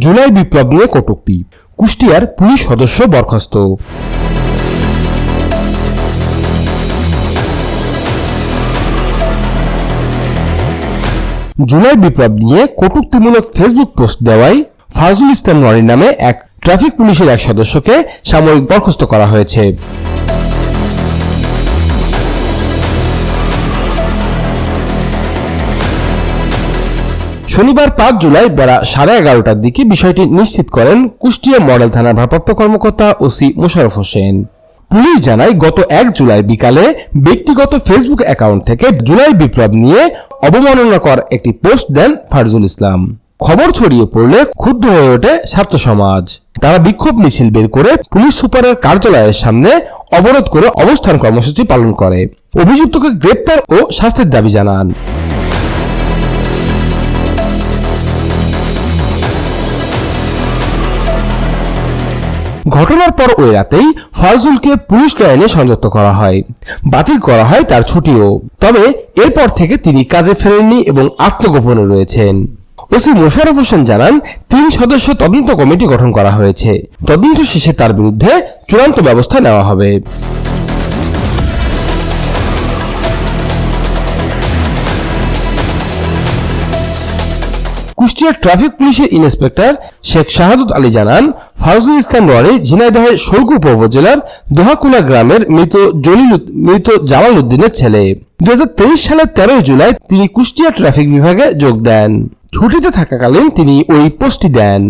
জুলাই বিপ্লব নিয়ে কটূক্তি। কুষ্টিয়ার পুলিশ সদস্য বরখাস্ত। জুলাই বিপ্লব নিয়ে কটূক্তিমূলক ফেসবুক পোস্ট দেওয়ায় ফাজুল ইসলাম রনি নামে এক ট্রাফিক পুলিশের এক সদস্যকে সাময়িক বরখাস্ত করা হয়েছে। শনিবার পাঁচ জুলাই বেলা সাড়ে এগারোটার দিকে বিষয়টি নিশ্চিত করেন কুষ্টিয়া মডেল থানার ভারপ্রাপ্ত কর্মকর্তা ওসি মোশারফ হোসেন। পুলিশ জানায়, গত এক জুলাই বিকালে ব্যক্তিগত ফেসবুক অ্যাকাউন্ট থেকে জুলাই বিপ্লব নিয়ে অবমাননাকর একটি পোস্ট দেন ফারজুল ইসলাম। খবর ছড়িয়ে পড়লে ক্ষুব্ধ হয়ে ওঠে ছাত্র সমাজ। তারা বিক্ষোভ মিছিল বের করে পুলিশ সুপারের কার্যালয়ের সামনে অবরোধ করে অবস্থান কর্মসূচি পালন করে। অভিযুক্তকে গ্রেপ্তার ও শাস্তির দাবি জানান। ঘটনার পর ওই রাতেই ফাজুলকে পুলিশ লাইনে সংযুক্ত করা হয়। বাতিল করা হয় তার ছুটিও। তবে এরপর থেকে তিনি কাজে ফেরেননি এবং আত্মগোপনে রয়েছেন। ওসি মোশারফ হোসেন জানান, তিন সদস্য তদন্ত কমিটি গঠন করা হয়েছে। তদন্ত শেষে তার বিরুদ্ধে চূড়ান্ত ব্যবস্থা নেওয়া হবে। কুষ্টিয়া ট্রাফিক পুলিশের ইন্সপেক্টর শেখ শাহাদুত আলী জানান, ফারজুল ইসলাম রনি ঝিনাইদহের শোলকু উপজেলার দোহাকুলা গ্রামের মৃত জলিল মৃত জামাল উদ্দিনের ছেলে। দুই হাজার তেইশ সালের তেরোই জুলাই তিনি কুষ্টিয়া ট্রাফিক বিভাগে যোগ দেন। ছুটিতে থাকাকালীন তিনি ওই পোস্টটি দেন।